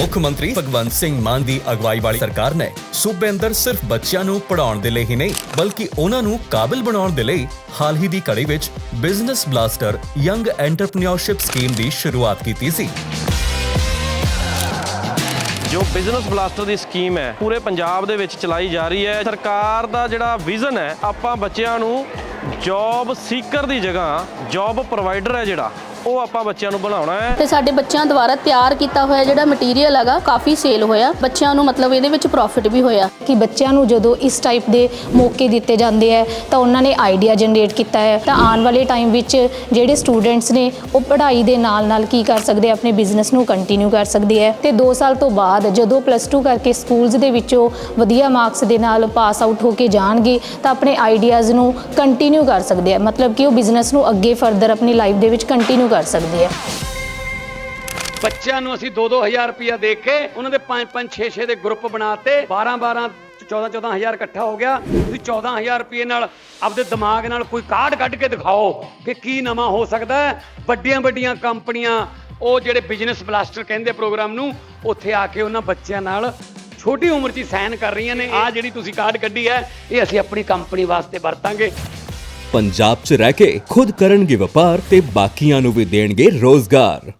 ਮੁੱਖ ਮੰਤਰੀ ਭਗਵੰਤ ਸਿੰਘ ਮਾਨ ਦੀ ਅਗਵਾਈ ਵਾਲੀ ਸਰਕਾਰ ਨੇ ਸੂਬੇ ਅੰਦਰ ਸਿਰਫ ਬੱਚਿਆਂ ਨੂੰ ਪੜ੍ਹਾਉਣ ਦੇ ਲਈ ਹੀ ਨਹੀਂ, ਬਲਕਿ ਉਹਨਾਂ ਨੂੰ ਕਾਬਿਲ ਬਣਾਉਣ ਦੇ ਲਈ ਹਾਲ ਹੀ ਦੀ ਕੜੀ ਵਿੱਚ business blaster young entrepreneurship scheme ਦੀ ਸ਼ੁਰੂਆਤ ਕੀਤੀ ਸੀ। ਜੋ ਬਿਜ਼ਨਸ ਬਲਾਸਟਰ ਦੀ ਸਕੀਮ ਹੈ, ਪੂਰੇ ਪੰਜਾਬ ਦੇ ਵਿੱਚ ਚਲਾਈ ਜਾ ਰਹੀ ਹੈ। ਸਰਕਾਰ ਦਾ ਜਿਹੜਾ ਵਿਜ਼ਨ ਹੈ, ਆਪਾਂ ਬੱਚਿਆਂ ਨੂੰ ਜੌਬ ਸੀਕਰ ਦੀ ਜਗ੍ਹਾ, ਜੌਬ ਪ੍ਰੋਵਾਈਡਰ ਹੈ ਜਿਹੜਾ ਉਹ ਆਪਾਂ ਬੱਚਿਆਂ ਨੂੰ ਬਣਾਉਣਾ ਹੈ। ਤੇ ਸਾਡੇ ਬੱਚਿਆਂ ਦੁਆਰਾ ਤਿਆਰ ਕੀਤਾ ਹੋਇਆ ਜਿਹੜਾ ਮਟੀਰੀਅਲ ਹੈਗਾ ਕਾਫੀ ਸੇਲ ਹੋਇਆ। ਬੱਚਿਆਂ ਨੂੰ ਮਤਲਬ ਇਹਦੇ ਵਿੱਚ ਪ੍ਰੋਫਿਟ ਵੀ ਹੋਇਆ। ਕਿ ਬੱਚਿਆਂ ਨੂੰ ਜਦੋਂ ਇਸ ਟਾਈਪ ਦੇ ਮੌਕੇ ਦਿੱਤੇ ਜਾਂਦੇ ਹੈ ਤਾਂ ਉਹਨਾਂ ਨੇ ਆਈਡੀਆ ਜਨਰੇਟ ਕੀਤਾ ਹੈ। ਤਾਂ ਆਉਣ ਵਾਲੇ ਟਾਈਮ ਵਿੱਚ ਜਿਹੜੇ ਸਟੂਡੈਂਟਸ ਨੇ ਉਹ ਪੜ੍ਹਾਈ ਦੇ ਨਾਲ ਨਾਲ ਕੀ ਕਰ ਸਕਦੇ ਆ, ਆਪਣੇ ਬਿਜ਼ਨਸ ਨੂੰ ਕੰਟੀਨਿਊ ਕਰ ਸਕਦੇ ਹੈ। ਤੇ 2 ਸਾਲ ਤੋਂ ਬਾਅਦ ਜਦੋਂ ਪਲੱਸ 2 ਕਰਕੇ ਸਕੂਲਸ ਦੇ ਵਿੱਚੋਂ ਵਧੀਆ ਮਾਰਕਸ ਦੇ ਨਾਲ ਪਾਸ ਆਊਟ ਹੋ ਕੇ ਜਾਣਗੇ ਤਾਂ ਆਪਣੇ ਆਈਡੀਆਜ਼ ਨੂੰ ਕੰਟੀਨਿਊ ਕਰ ਸਕਦੇ ਆ ਮਤਲਬ ਕਿ ਉਹ ਬਿਜ਼ਨਸ ਨੂੰ ਅੱਗੇ ਫਰਦਰ ਆਪਣੀ ਲਾਈਫ ਦੇ ਵਿੱਚ ਕੰਟੀਨਿਊ ਕਰ ਸਕਦੇ ਆ ਬੱਚਿਆਂ ਨੂੰ ਅਸੀਂ 2-2000 ਰੁਪਇਆ ਦੇ ਕੇ ਉਹਨਾਂ ਦੇ 5-5 6-6 ਦੇ ਗਰੁੱਪ ਬਣਾਤੇ 12-12 14-14000 ਇਕੱਠਾ ਹੋ ਗਿਆ। ਤੁਸੀਂ 14000 ਰੁਪਏ ਨਾਲ ਆਪਦੇ ਦਿਮਾਗ ਨਾਲ ਕੋਈ ਕਾਰਡ ਕੱਢ ਕੇ ਦਿਖਾਓ ਕਿ ਕੀ ਨਵਾਂ ਹੋ ਸਕਦਾ ਹੈ। ਵੱਡੀਆਂ ਵੱਡੀਆਂ ਕੰਪਨੀਆਂ, ਉਹ ਜਿਹੜੇ ਬਿਜ਼ਨਸ ਬਲਾਸਟਰ ਕਹਿੰਦੇ ਪ੍ਰੋਗਰਾਮ ਨੂੰ, ਉੱਥੇ ਆ ਕੇ ਉਹਨਾਂ ਬੱਚਿਆਂ ਨਾਲ ਛੋਟੀ ਉਮਰ 'ਚ ਹੀ ਸਾਈਨ ਕਰ ਰਹੀਆਂ ਨੇ। ਆ ਜਿਹੜੀ ਤੁਸੀਂ ਕਾਰਡ ਕੱਢੀ ਹੈ, ਇਹ ਅਸੀਂ ਆਪਣੀ ਕੰਪਨੀ ਵਾਸਤੇ ਵਰਤਾਂਗੇ। ਪੰਜਾਬ 'ਚ ਰਹਿ ਕੇ ਖੁਦ ਕਰਨਗੇ ਵਪਾਰ ਤੇ ਬਾਕੀਆਂ ਨੂੰ ਵੀ ਦੇਣਗੇ ਰੋਜ਼ਗਾਰ।